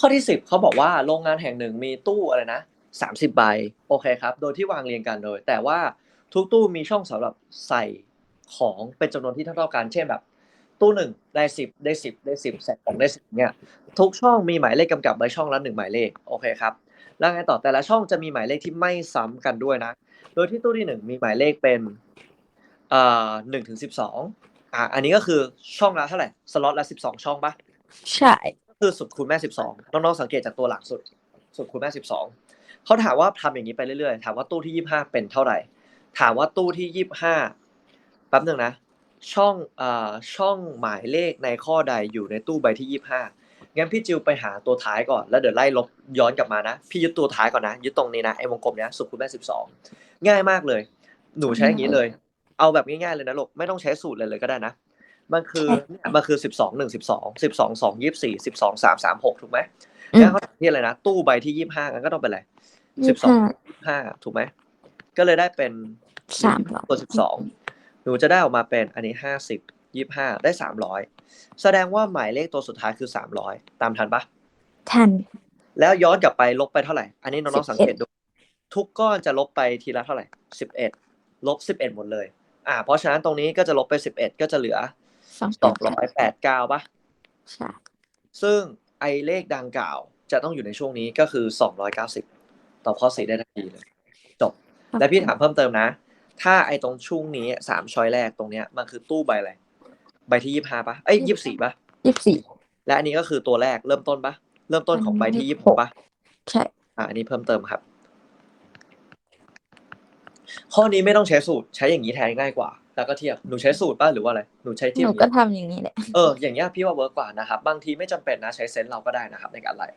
ข้อที่สิบเขาบอกว่าโรงงานแห่งหนึ่งมีตู้อะไรนะสามสิบใบโอเคครับ โดยที่วางเรียงกันโดย แต่ว่าทุกตู้มีช่องสำหรับใส่ของเป็นจำนวนที่เท่าๆกันเช่นแบบ ตู้หนึ่งได้สิบได้สิบได้สิบใส่ของได้สิบเนี่ยทุกช่องมีหมายเลขกำกับไว้ช่องละหนึ่งหมายเลขโอเคครับแล้วไงต่อแต่ละช่องจะมีหมายเลขที่ไม่ซ้ำกันด้วยนะ โดยที่ตู้ที่หนึ่งมีหมายเลขเป็นเอ่อหนึ่งถึงสิบสองอะอันนี้ก็คือช่องละเท่าไหร่สล็อตละสิบสองช่องปะใช่ คือสุดคูณแม่สิบสองน้องๆสังเกตจากตัวหลังสุด สุดคูณแม่สิบสองเขาถามว่าทำอย่างนี้ไปเรื่อยๆ ถามว่าตู้ที่ยี่ห้าเป็นเท่าไหร่ ถามว่าตู้ที่ยี่ห้าแป๊บหนึ่งนะ ช่องอ่าช่องหมายเลขในข้อใดอยู่ในตู้ใบที่ยี่ห้างั้นพี่จิวไปหาตัวท้ายก่อนแล้วเดี๋ยวไล่ลบย้อนกลับมานะ พี่ยึดตัวท้ายก่อนนะยึดตรงนี้นะไอ้วงกลมเนี้ยสุดคูณแม่สิบสองง่ายมากเลย หนูใช้อย่างนี้เลย เอาแบบง่ายๆเลยนะลูกไม่ต้องใช้สูตรเลยเลยก็ได้นะ มันคือเนี่ยมันคือสิบสองหนึ่งสิบสองสิบสองสองยี่สิบสี่สิบสองสามสามหกถูกไหมอืมงั้นเขาถามที่อะไรนะตู้ใบที่ยี่ห้างั้นก็ต้องเป็นอะไรสิยี่บสิบสองห้าห้าถูกไหมก็เลยได้เป็นสามร้อยตัวสิบสองหนูจะได้ออกมาเป็นอันนี้ห้าสิบยี่ห้าได้สามร้อยแสดงว่าหมายเลขตัวสุดท้ายคือสามร้อยตามทันปะทัน แล้วย้อนกลับไปลบไปเท่าไหร่ อันนี้น้องๆ11สังเกตดู ทุกก้อนจะลบไปทีละเท่าไหร่สิบเอ็ดลบสิบเอ็ดหมดเลย อ่า เพราะฉะนั้นตรงนี้ก็จะลบไปสิบเอ็ดก็จะเหลือ สองสองร้อยแปดเก้าปะใช่ซึ่งไอเลขดังกล่าว จะต้องอยู่ในช่วงนี้ก็คือสองร้อยเก้าสิบตอบข้อสี่ได้ทันทีเลย จบและพี่ถามเพิ่มเติมนะ ถ้าไอตรงช่วงนี้สามช้อยแรกตรงเนี้ยมันคือตู้ใบอะไร ใบที่ยี่ห้าปะเอ้ยยี่สี่ปะยี่สิบสี่และอันนี้ก็คือตัวแรกเริ่มต้นปะเริ่มต้นของใบที่ยี่หกปะใช่อะอันนี้เพิ่มเติมครับ ข้อนี้ไม่ต้องใช้สูตรใช้อย่างนี้แทนง่ายกว่า แล้วก็เทียบหนูใช้สูตรป่ะหรือว่าอะไรหนูใช้หเทียบนูอย่างก็นี้ทำอย่างนี้แหละเอออย่างเงี้ยพี่ว่าเวิร์กกว่านะครับบางทีไม่จำเป็นนะใช้เซนส์เราก็ได้นะครับในการไล่